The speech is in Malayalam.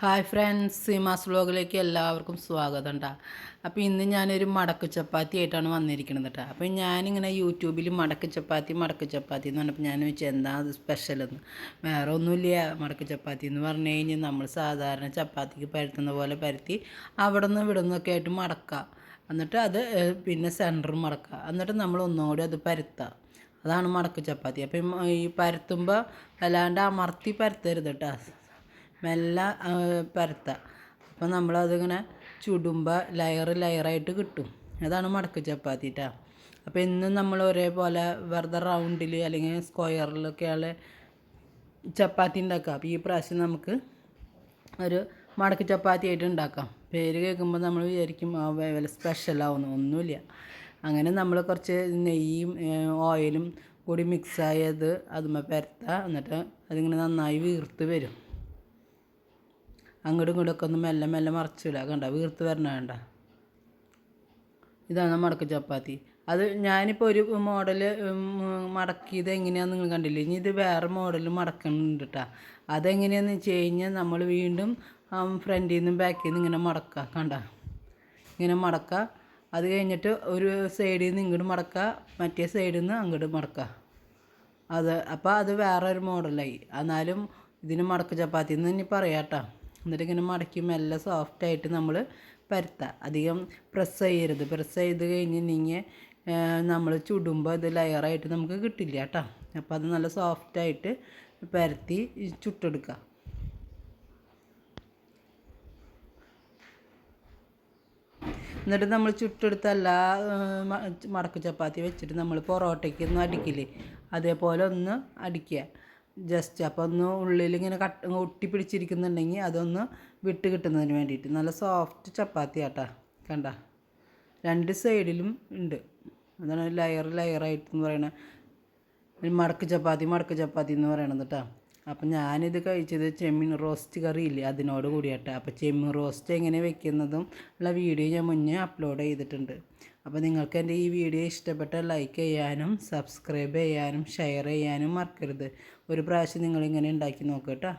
ഹായ് ഫ്രണ്ട്സ് സീമാസ് വ്ലോഗിലേക്ക് എല്ലാവർക്കും സ്വാഗതം കേട്ടോ അപ്പോൾ ഇന്ന് ഞാനൊരു മടക്ക് ചപ്പാത്തി ആയിട്ടാണ് വന്നിരിക്കുന്നത് കേട്ടോ അപ്പോൾ ഞാനിങ്ങനെ യൂട്യൂബിൽ മടക്ക് ചപ്പാത്തി മടക്ക് ചപ്പാത്തി എന്ന് പറഞ്ഞപ്പോൾ ഞാൻ വെച്ചാൽ എന്താ അത് സ്പെഷ്യലെന്ന് വേറെ ഒന്നുമില്ല. മടക്ക് ചപ്പാത്തി എന്ന് പറഞ്ഞു കഴിഞ്ഞാൽ നമ്മൾ സാധാരണ ചപ്പാത്തിക്ക് പരത്തുന്ന പോലെ പരത്തി അവിടെ നിന്ന് ഇവിടെ നിന്നൊക്കെ ആയിട്ട് മടക്കുക എന്നിട്ട് അത് പിന്നെ സെന്റർ മടക്കുക എന്നിട്ട് നമ്മൾ ഒന്നുകൂടി അത് പരത്തുക അതാണ് മടക്ക് ചപ്പാത്തി. അപ്പം ഈ പരത്തുമ്പോൾ അല്ലാണ്ട് അമർത്തി പരത്തരുത് കേട്ടോ മെല്ലെ പരത്തുക. അപ്പം നമ്മളതിങ്ങനെ ചുടുമ്പോൾ ലെയർ ലെയറായിട്ട് കിട്ടും. അതാണ് മടക്ക് ചപ്പാത്തി കേട്ടോ അപ്പോൾ എന്നും നമ്മൾ ഒരേപോലെ വെറുതെ റൗണ്ടിൽ അല്ലെങ്കിൽ സ്ക്വയറിലൊക്കെയുള്ള ചപ്പാത്തി ഉണ്ടാക്കുക. അപ്പോൾ ഈ പ്രാവശ്യം നമുക്ക് ഒരു മടക്ക് ചപ്പാത്തി ആയിട്ട് ഉണ്ടാക്കാം. പേര് കേൾക്കുമ്പോൾ നമ്മൾ വിചാരിക്കും വല്ല സ്പെഷ്യലാവുന്നു ഒന്നുമില്ല. അങ്ങനെ നമ്മൾ കുറച്ച് നെയ്യും ഓയിലും കൂടി മിക്സായത് അതുമ്മ പരത്തുക. എന്നിട്ട് അതിങ്ങനെ നന്നായി വീർത്ത് വരും. അങ്ങോട്ടും ഇങ്ങോട്ടൊക്കെ ഒന്ന് മെല്ലെ മെല്ലെ മറച്ചിടുക. കണ്ട? വീർത്ത് വരണ വേണ്ട ഇതാണ് മടക്ക് ചപ്പാത്തി. അത് ഞാനിപ്പോൾ ഒരു മോഡൽ മടക്കിയത് എങ്ങനെയാണെന്ന് നിങ്ങൾ കണ്ടില്ലേ? ഇനി ഇത് വേറെ മോഡൽ മടക്കുന്നുണ്ട് കേട്ടോ അതെങ്ങനെയാണെന്ന് വെച്ച് കഴിഞ്ഞാൽ നമ്മൾ വീണ്ടും ഫ്രണ്ടിൽ നിന്നും ബാക്കിൽ നിന്ന് ഇങ്ങനെ മടക്കുക. കണ്ട? ഇങ്ങനെ മടക്കുക. അത് കഴിഞ്ഞിട്ട് ഒരു സൈഡിൽ നിന്ന് ഇങ്ങോട്ട് മടക്കുക. മറ്റേ സൈഡിൽ നിന്ന് അങ്ങോട്ട് മടക്കുക. അത് അപ്പോൾ അത് വേറെ ഒരു മോഡലായി. എന്നാലും ഇതിന് മടക്ക് ചപ്പാത്തി എന്ന് ഇനി പറയാം കേട്ടോ എന്നിട്ട് ഇങ്ങനെ മടക്കി മെല്ലെ സോഫ്റ്റായിട്ട് നമ്മൾ പരത്തുക അധികം പ്രസ് ചെയ്യരുത്. പ്രസ് ചെയ്ത് കഴിഞ്ഞ് നീങ്ങി നമ്മൾ ചുടുമ്പോൾ ഇത് ലെയറായിട്ട് നമുക്ക് കിട്ടില്ല കേട്ടോ. അപ്പോൾ അത് നല്ല സോഫ്റ്റായിട്ട് പരത്തി ചുട്ടെടുക്കുക എന്നിട്ട് നമ്മൾ ചുട്ടെടുത്ത എല്ലാ മടക്ക് ചപ്പാത്തി വെച്ചിട്ട് നമ്മൾ പൊറോട്ടയ്ക്ക് ഒന്ന് അടിക്കില്ലേ? അതേപോലെ ഒന്ന് അടിക്കുക. ജസ്റ്റ് അപ്പോൾ ഒന്ന് ഉള്ളിൽ ഇങ്ങനെ കട്ട് പിടിച്ചിരിക്കുന്നുണ്ടെങ്കിൽ അതൊന്ന് വിട്ട് കിട്ടുന്നതിന് വേണ്ടിയിട്ട്. നല്ല സോഫ്റ്റ് ചപ്പാത്തി ആട്ടാ. കണ്ട? രണ്ട് സൈഡിലും ഉണ്ട്. അതാണ് ലെയർ ലെയറായിട്ട് എന്ന് മടക്ക് ചപ്പാത്തി മടക്ക് ചപ്പാത്തി എന്ന് പറയണത് കേട്ടോ അപ്പം ഞാനിത് കഴിച്ചത് ചെമ്മീൻ റോസ്റ്റ് കറി ഇല്ലേ അതിനോട് കൂടിയാട്ടെ. അപ്പോൾ ചെമ്മീൻ റോസ്റ്റ് എങ്ങനെ വെക്കുന്നതും ഉള്ള വീഡിയോ ഞാൻ മുന്നേ അപ്ലോഡ് ചെയ്തിട്ടുണ്ട്. അപ്പോൾ നിങ്ങൾക്ക് എന്റെ ഈ വീഡിയോ ഇഷ്ടപ്പെട്ട ലൈക്ക് ചെയ്യാനും സബ്സ്ക്രൈബ് ചെയ്യാനും ഷെയർ ചെയ്യാനും മറക്കരുത്. ഒരു പ്രാവശ്യം നിങ്ങളിങ്ങനെ ഉണ്ടാക്കി നോക്കുക കേട്ടോ.